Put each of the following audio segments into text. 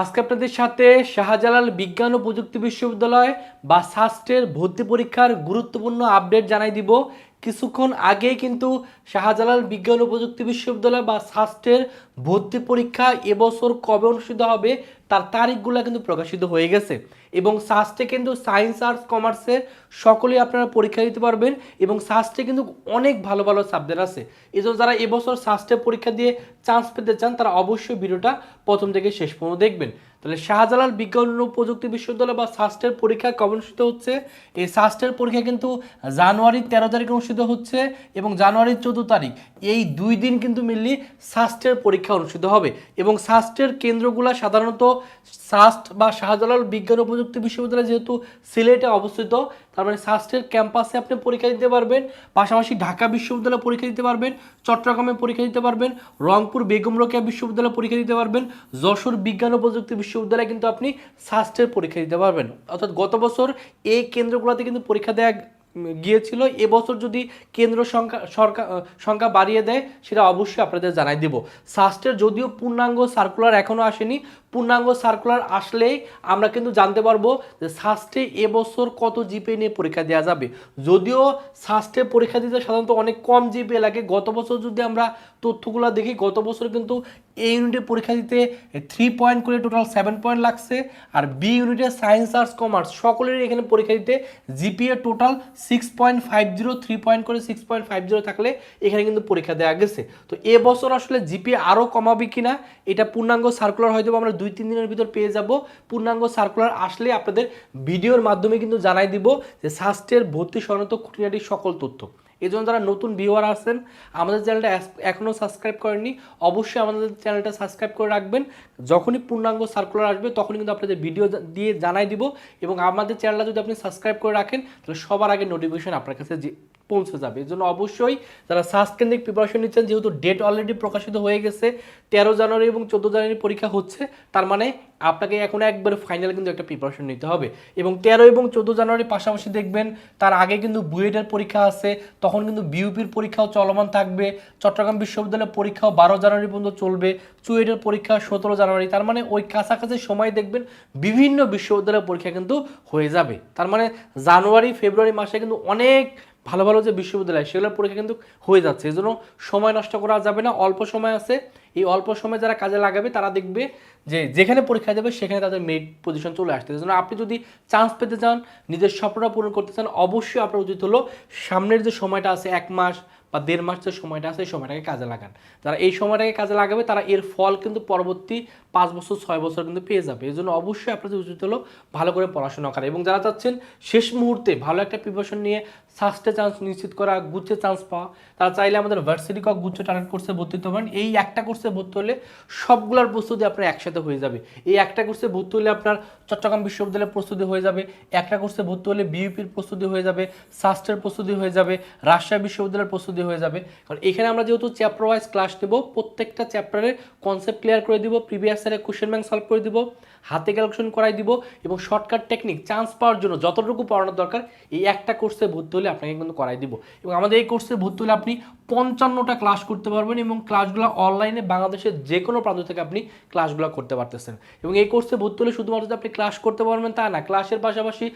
আজকে আপনাদের সাথে শাহজালাল বিজ্ঞান ও প্রযুক্তি বিশ্ববিদ্যালয় বা সাস্টের ভর্তি পরীক্ষার গুরুত্বপূর্ণ আপডেট জানাই দিব। কিছুক্ষণ আগেই কিন্তু শাহজালাল বিজ্ঞান ও প্রযুক্তি বিশ্ববিদ্যালয় বা সাস্টের ভর্তি পরীক্ষা এবছর কবে অনুষ্ঠিত হবে তার তারিখগুলো কিন্তু প্রকাশিত হয়ে গেছে। এবং সাস্টে কিন্তু সায়েন্স আর্টস কমার্সের সকলেই আপনারা পরীক্ষা দিতে পারবেন এবং সাস্টে কিন্তু অনেক ভালো ভালো সাবজেক্ট আছে। এই যারা এবছর সাস্টে পরীক্ষা দিয়ে চান্স পেতে চান, তারা অবশ্যই ভিডিওটা প্রথম থেকে শেষ পর্যন্ত দেখবেন। তাহলে শাহজালাল বিজ্ঞান ও প্রযুক্তি বিশ্ববিদ্যালয় বা সাস্টের পরীক্ষা কবে অনুষ্ঠিত হচ্ছে? এই সাস্টের পরীক্ষা কিন্তু জানুয়ারির তেরো তারিখে অনুষ্ঠিত হচ্ছে এবং জানুয়ারির চোদ্দ তারিখ। এই দুই দিন কিন্তু মিললি সাস্টের পরীক্ষা অনুষ্ঠিত হবে। এবং সাস্টের কেন্দ্রগুলো সাধারণত সাস্ট বা শাহজালাল বিজ্ঞান ও প্রযুক্তি বিশ্ববিদ্যালয় যেহেতু সিলেটে অবস্থিত, তার মানে সাস্টের ক্যাম্পাসে আপনি পরীক্ষা দিতে পারবেন, পাশাপাশি ঢাকা বিশ্ববিদ্যালয়ে পরীক্ষা দিতে পারবেন, চট্টগ্রামে পরীক্ষা দিতে পারবেন, রংপুর বেগম রোকেয়া বিশ্ববিদ্যালয়ে পরীক্ষা দিতে পারবেন, যশোর বিজ্ঞান ও প্রযুক্তি বিশ্ববিদ্যালয়ে কিন্তু আপনি সাস্টের পরীক্ষা দিতে পারবেন। অর্থাৎ গত বছর এই কেন্দ্রগুলোতে কিন্তু পরীক্ষা দেওয়া গিয়েছিল, এবছর যদি কেন্দ্র সংখ্যা, সরকার সংখ্যা বাড়িয়ে দেয়, সেটা অবশ্যই আপনাদের জানাই দিব। সাস্টের যদিও পূর্ণাঙ্গ সার্কুলার এখনও আসেনি, পূর্ণাঙ্গ সার্কুলার আসলেই আমরা কিন্তু জানতে পারব যে সাস্টে এবছর কত জিপে নিয়ে পরীক্ষা দেওয়া যাবে। যদিও সাস্টে পরীক্ষা দিতে সাধারণত অনেক কম জিপে লাগে, গত বছর যদি আমরা তথ্যগুলো দেখি, গত বছর কিন্তু এ ইউনিটে পরীক্ষা দিতে থ্রি পয়েন্ট করে টোটাল সেভেন পয়েন্ট লাগছে, আর বি ইউনিটে সায়েন্স আর্টস কমার্স সকলেরই এখানে পরীক্ষা দিতে GPA total six point five zero three point করে সিক্স পয়েন্ট ফাইভ জিরো থাকলে এখানে কিন্তু পরীক্ষা দেওয়া গেছে। তো এবছর আসলে জিপি আরও কমাবে কি না এটা পূর্ণাঙ্গ সার্কুলার হয়তো আমরা দুই, তিন দিনের ভিতর পেয়ে যাব। পূর্ণাঙ্গ সার্কুলার আসলে আপনাদের ভিডিওর মাধ্যমে কিন্তু জানাই দিব যে স্বাস্থ্যের ভর্তি সংক্রান্ত খুঁটিনাটি সকল তথ্য। এই জন্য যারা নতুন ভিউয়ার আছেন, আমাদের চ্যানেলটা এখনও সাবস্ক্রাইব করেননি, অবশ্যই আমাদের চ্যানেলটা সাবস্ক্রাইব করে রাখবেন। যখনই পূর্ণাঙ্গ সার্কুলার আসবে, তখনই কিন্তু আপনাদের ভিডিও দিয়ে জানাই দিব এবং আমাদের চ্যানেলটা যদি আপনি সাবস্ক্রাইব করে রাখেন, তাহলে সবার আগে নোটিফিকেশন আপনার কাছে পৌঁছে যাবে। এই জন্য অবশ্যই যারা সার্চ কেন্দ্রিক প্রিপারেশন নিচ্ছেন, যেহেতু ডেট অলরেডি প্রকাশিত হয়ে গেছে, তেরো জানুয়ারি এবং চোদ্দ জানুয়ারি পরীক্ষা হচ্ছে, তার মানে আপনাকে এখন একবারে ফাইনাল কিন্তু একটা প্রিপারেশন নিতে হবে। এবং তেরো এবং চোদ্দ জানুয়ারির পাশাপাশি দেখবেন, তার আগে কিন্তু বুয়েটের পরীক্ষা আছে, তখন কিন্তু বিউপির পরীক্ষাও চলমান থাকবে, চট্টগ্রাম বিশ্ববিদ্যালয়ের পরীক্ষাও বারো জানুয়ারি পর্যন্ত চলবে, চুয়েটের পরীক্ষা সতেরো জানুয়ারি, তার মানে ওই কাছাকাছি সময় দেখবেন বিভিন্ন বিশ্ববিদ্যালয়ের পরীক্ষা কিন্তু হয়ে যাবে। তার মানে জানুয়ারি, ফেব্রুয়ারি মাসে কিন্তু অনেক ভালো ভালো যে বিশ্ববিদ্যালয়, সেগুলোর পরীক্ষা কিন্তু হয়ে যাচ্ছে। এই জন্য সময় নষ্ট করা যাবে না, অল্প সময় আছে। এই অল্প সময় যারা কাজে লাগাবে, তারা দেখবে যে যেখানে পরীক্ষা দেবে, সেখানে তাদের মেরিট পজিশন চলে আসতে জন্য আপনি যদি চান্স পেতে চান, নিজের স্বপ্নটা পূরণ করতে চান, অবশ্যই আপনার উচিত হলো সামনের যে সময়টা আছে, এক মাস বা দেড় মাস যে সময়টা আছে, এই সময়টাকে কাজে লাগান। যারা এই সময়টাকে কাজে লাগাবে, তারা এর ফল কিন্তু পরবর্তী পাঁচ বছর, ছয় বছর কিন্তু পেয়ে যাবে। এই জন্য অবশ্যই আপনাদের উচিত হলো ভালো করে পড়াশোনা করা। এবং যারা চাচ্ছেন শেষ মুহূর্তে ভালো একটা প্রিপারেশন নিয়ে সাস্টে চান্স নিশ্চিত করা গুচ্ছে চান্স পাওয়া, তারা চাইলে আমাদের ভার্সিটি কক গুচ্ছ টার্গেট কোর্সে ভর্তি পারেন। এই একটা কোর্সে ভর্তি হলে সবগুলোর প্রস্তুতি আপনার একসাথে হয়ে যাবে। এই একটা কোর্সে ভর্তি হলে আপনার চট্টগ্রাম বিশ্ববিদ্যালয়ের প্রস্তুতি হয়ে যাবে, একটা কোর্সে ভর্তি হলে বিইউপির প্রস্তুতি হয়ে যাবে সাস্টের প্রস্তুতি হয়ে যাবে, রাজশাহী বিশ্ববিদ্যালয়ের প্রস্তুতি হয়ে যাবে। কারণ এখানে আমরা যেহেতু চ্যাপ্টার ওয়াইজ ক্লাস নেব, প্রত্যেকটা চ্যাপ্টারের কনসেপ্ট ক্লিয়ার করে দিব প্রিভিয়াস ইয়ারের কোশ্চেন ব্যাংক সলভ করে দিব। হাতে ক্যালকুলেশন করাই দিব এবং শর্টকাট টেকনিক চান্স পাওয়ার জন্য যতটুকু পড়ানোর দরকার, এই একটা কোর্সে ভর্তি হলে আপনাকে কিন্তু করাই দিব। এবং আমাদের এই কোর্সে ভর্তি হলে আপনি পঞ্চান্নটা ক্লাস করতে পারবেন এবং ক্লাসগুলো অনলাইনে বাংলাদেশের যে কোনো প্রান্ত থেকে আপনি ক্লাসগুলো করতে পারতেছেন। এবং এই কোর্সে ভর্তি হলে শুধুমাত্র আপনি ক্লাস করতে পারবেন তা না ক্লাসের পাশাপাশি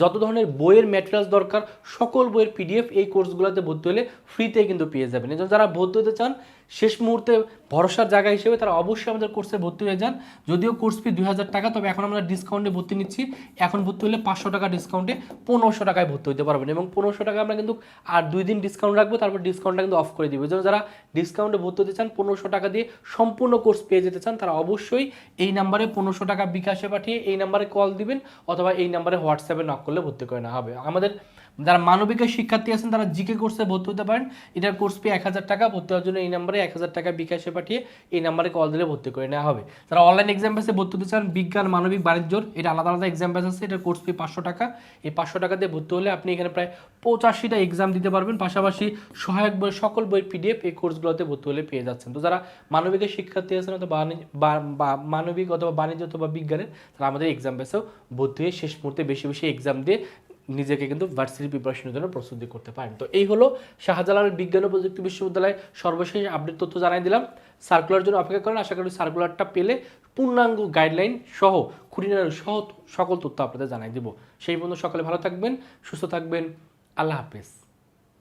যত ধরনের বইয়ের ম্যাটেরিয়ালস দরকার, সকল বইয়ের পিডিএফ এই কোর্সগুলোতে ভর্তি হলে ফ্রিতে কিন্তু পেয়ে যাবেন। এই জন্য যারা ভর্তি হতে চান শেষ মুহূর্তে ভরসার জায়গা হিসেবে তারা অবশ্যই আমাদের কোর্সে ভর্তি হয়ে যান। যদিও কোর্স ফি দুই হাজার টাকা, তবে এখন আমরা ডিসকাউন্টে ভর্তি নিচ্ছি। এখন ভর্তি হলে পাঁচশো টাকা ডিসকাউন্টে পনেরোশো টাকায় ভর্তি হতে পারবেন এবং পনেরোশো টাকা আমরা কিন্তু আর দুই দিন ডিসকাউন্ট রাখব, তারপর ডিসকাউন্টটা কিন্তু অফ করে দিব। এই যারা ডিসকাউন্টে ভর্তি হতে চান, পনেরোশো টাকা দিয়ে সম্পূর্ণ কোর্স পেয়ে যেতে চান, তারা অবশ্যই এই নাম্বারে পনেরোশো টাকা বিকাশে পাঠিয়ে এই নাম্বারে কল দিবেন অথবা এই নাম্বারে হোয়াটসঅ্যাপে নক করলে ভর্তি করে নেওয়া হবে। আমাদের যারা মানবিকের শিক্ষার্থী আছেন, তারা জিকে কোর্সে ভর্তি হতে পারেন। এটার কোর্স ফি এক হাজার টাকা, ভর্তি হওয়ার জন্য এই নাম্বারে এক হাজার টাকা বিকাশে পাঠিয়ে এই নাম্বারে কল দিলে ভর্তি করে নেওয়া হবে। যারা অনলাইন এক্সাম বেসে ভর্তি হতে চান, বিজ্ঞান, মানবিক, বাণিজ্যর, এটা আলাদা আলাদা এক্সাম বেস আছে এটার কোর্স ফি পাঁচশো টাকা। এই পাঁচশো টাকা দিয়ে ভর্তি হলে আপনি এখানে প্রায় পঁচাশিটা এক্সাম দিতে পারবেন। পাশাপাশি সহায়ক বই, সকল বই পিডিএফ এই কোর্সগুলোতে ভর্তি হলে পেয়ে যাচ্ছেন। তো যারা মানবিকের শিক্ষার্থী আছেন অথবা মানবিক অথবা বাণিজ্য অথবা বিজ্ঞানের, তারা আমাদের এক্সাম বেসেও ভর্তি হয়ে শেষ মুহূর্তে বেশি বেশি এক্সাম দিয়ে নিজেকে কিন্তু ভার্সিটি প্রিপারেশনের জন্য প্রস্তুতি করতে পারেন। তো এই হলো শাহজালাল বিজ্ঞান ও প্রযুক্তি বিশ্ববিদ্যালয়ে সর্বশেষ আপডেট তথ্য জানাই দিলাম। সার্কুলার জন্য অপেক্ষা করেন। আশা করি সার্কুলারটা পেলে পূর্ণাঙ্গ গাইডলাইন সহ খুঁটিনার সহ সকল তথ্য আপনাদের জানাই দেব। সেই পর্যন্ত সকালে ভালো থাকবেন, সুস্থ থাকবেন। আল্লাহ হাফেজ।